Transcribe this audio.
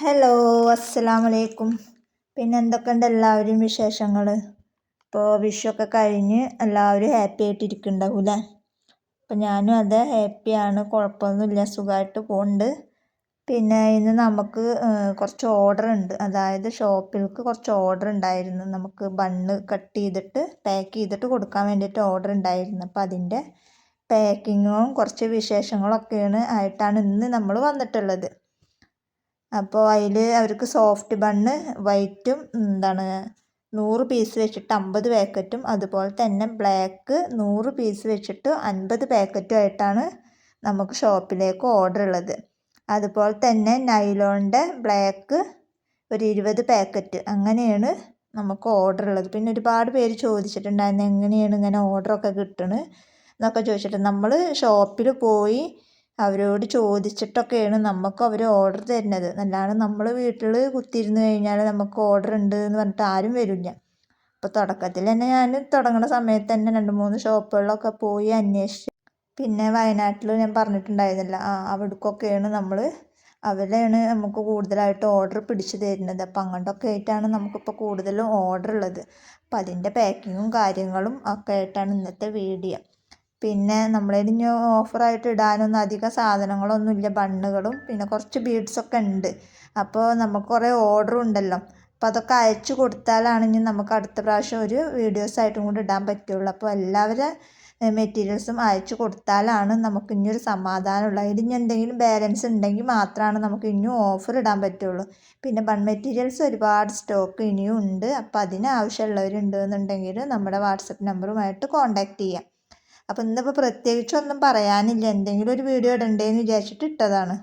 Hello അസ്സലാമു അലൈക്കും പിന്നെ എന്തൊക്കെയുണ്ട് എല്ലാവരും വിശേഷങ്ങൾ ഇപ്പോൾ വിഷുവൊക്കെ കഴിഞ്ഞ് എല്ലാവരും ഹാപ്പി ആയിട്ട് ഇരിക്കുന്നുണ്ടാവും അല്ലേ അപ്പം ഞാനും അത് ഹാപ്പിയാണ്. കുഴപ്പമൊന്നുമില്ല സുഖമായിട്ട് പോകുന്നുണ്ട് പിന്നെ ഇന്ന് നമുക്ക് കുറച്ച് ഓർഡർ ഉണ്ട്. അതായത് ഷോപ്പിലേക്ക് കുറച്ച് ഓർഡർ ഉണ്ടായിരുന്നു. നമുക്ക് ബണ്ണ് കട്ട് ചെയ്തിട്ട് പാക്ക് ചെയ്തിട്ട് കൊടുക്കാൻ വേണ്ടിയിട്ട് ഓർഡർ ഉണ്ടായിരുന്നു. അപ്പോൾ അതിന്റെ പാക്കിങ്ങും കുറച്ച് വിശേഷങ്ങളൊക്കെയാണ് ആയിട്ടാണ് ഇന്ന് നമ്മൾ വന്നിട്ടുള്ളത്. അപ്പോൾ അതിൽ അവർക്ക് സോഫ്റ്റ് ബണ്ണ് വൈറ്റും എന്താണ് നൂറ് പീസ് വെച്ചിട്ട് അമ്പത് പാക്കറ്റും അതുപോലെ തന്നെ ബ്ലാക്ക് നൂറ് പീസ് വെച്ചിട്ട് അൻപത് പാക്കറ്റും ആയിട്ടാണ് നമുക്ക് ഷോപ്പിലേക്ക് ഓർഡർ ഉള്ളത്. അതുപോലെ തന്നെ നൈലോണിന്റെ ബ്ലാക്ക് ഒരു ഇരുപത് പാക്കറ്റ് അങ്ങനെയാണ് നമുക്ക് ഓർഡർ ഉള്ളത്. പിന്നെ ഒരുപാട് പേര് ചോദിച്ചിട്ടുണ്ടായിരുന്നു എങ്ങനെയാണ് ഇങ്ങനെ ഓർഡറൊക്കെ കിട്ടുന്നത് എന്നൊക്കെ ചോദിച്ചിട്ട് നമ്മൾ ഷോപ്പിൽ പോയി അവരോട് ചോദിച്ചിട്ടൊക്കെയാണ് നമുക്ക് അവർ ഓർഡർ തരുന്നത്. അല്ലാതെ നമ്മൾ വീട്ടിൽ കുത്തിയിരുന്ന് കഴിഞ്ഞാൽ നമുക്ക് ഓർഡർ ഉണ്ട് എന്ന് പറഞ്ഞിട്ട് ആരും വരില്ല. അപ്പോൾ തുടക്കത്തിൽ തന്നെ ഞാൻ തുടങ്ങുന്ന സമയത്ത് തന്നെ രണ്ട് മൂന്ന് ഷോപ്പുകളിലൊക്കെ പോയി അന്വേഷിച്ച് പിന്നെ വയനാട്ടിൽ ഞാൻ പറഞ്ഞിട്ടുണ്ടായിരുന്നില്ല ആ അവിടേക്കൊക്കെയാണ് നമ്മൾ അവരെയാണ് നമുക്ക് കൂടുതലായിട്ട് ഓർഡർ പിടിച്ചു തരുന്നത്. അപ്പം അങ്ങോട്ടൊക്കെ ആയിട്ടാണ് നമുക്കിപ്പോൾ കൂടുതലും ഓർഡർ ഉള്ളത്. അപ്പം അതിന്റെ പാക്കിങ്ങും കാര്യങ്ങളും ഒക്കെ ആയിട്ടാണ് ഇന്നത്തെ വീഡിയോ പിന്നെ നമ്മളതിന് ഇനി ഓഫറായിട്ട് ഇടാനൊന്നും അധികം സാധനങ്ങളൊന്നും ഇല്ല ബണ്ണുകളും പിന്നെ കുറച്ച് ബീഡ്സൊക്കെ ഉണ്ട്. അപ്പോൾ നമുക്ക് കുറേ ഓർഡറും ഉണ്ടല്ലോ. അപ്പോൾ അതൊക്കെ അയച്ചു കൊടുത്താലാണ് ഇനി നമുക്ക് അടുത്ത പ്രാവശ്യം ഒരു വീഡിയോസായിട്ടും കൂടി ഇടാൻ പറ്റുള്ളൂ. അപ്പോൾ എല്ലാവരും മെറ്റീരിയൽസും അയച്ചു കൊടുത്താലാണ് നമുക്ക് ഇനി ഒരു സമാധാനമുള്ളൂ അതിൽ ഇനി എന്തെങ്കിലും ബാലൻസ് ഉണ്ടെങ്കിൽ മാത്രമാണ് നമുക്ക് ഇനിയും ഓഫർ ഇടാൻ പറ്റുള്ളൂ. പിന്നെ ബൺ മെറ്റീരിയൽസ് ഒരുപാട് സ്റ്റോക്ക് ഇനിയും ഉണ്ട്. അപ്പോൾ അതിന് ആവശ്യമുള്ളവരുണ്ട് എന്നുണ്ടെങ്കിൽ നമ്മുടെ വാട്സപ്പ് നമ്പറുമായിട്ട് കോൺടാക്റ്റ് ചെയ്യാം. അപ്പോൾ ഇന്നിപ്പോൾ പ്രത്യേകിച്ചൊന്നും പറയാനില്ല. എന്തെങ്കിലും ഒരു വീഡിയോ ഇടണ്ടേന്ന് വിചാരിച്ചിട്ട് ഇട്ടതാണ്.